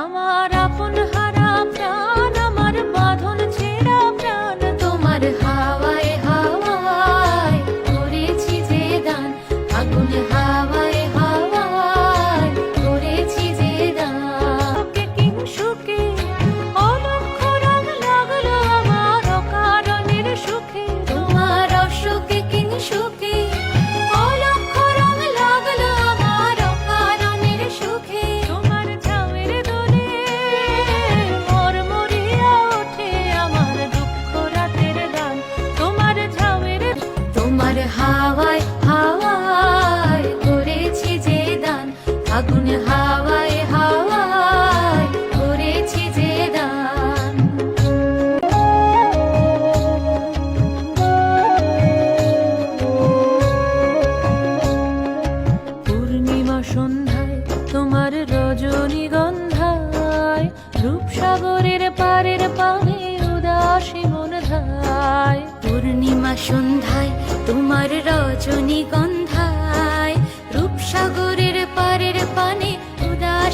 আমার আপন হারা প্রাণ। হাওয়ায় হাওয়ায় পূর্ণিমা সন্ধ্যায় তোমার রজনীগন্ধায় রূপসাগরের পারের পূর্ণিমা সন্ধ্যায় তোমার রজনীগন্ধ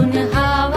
unha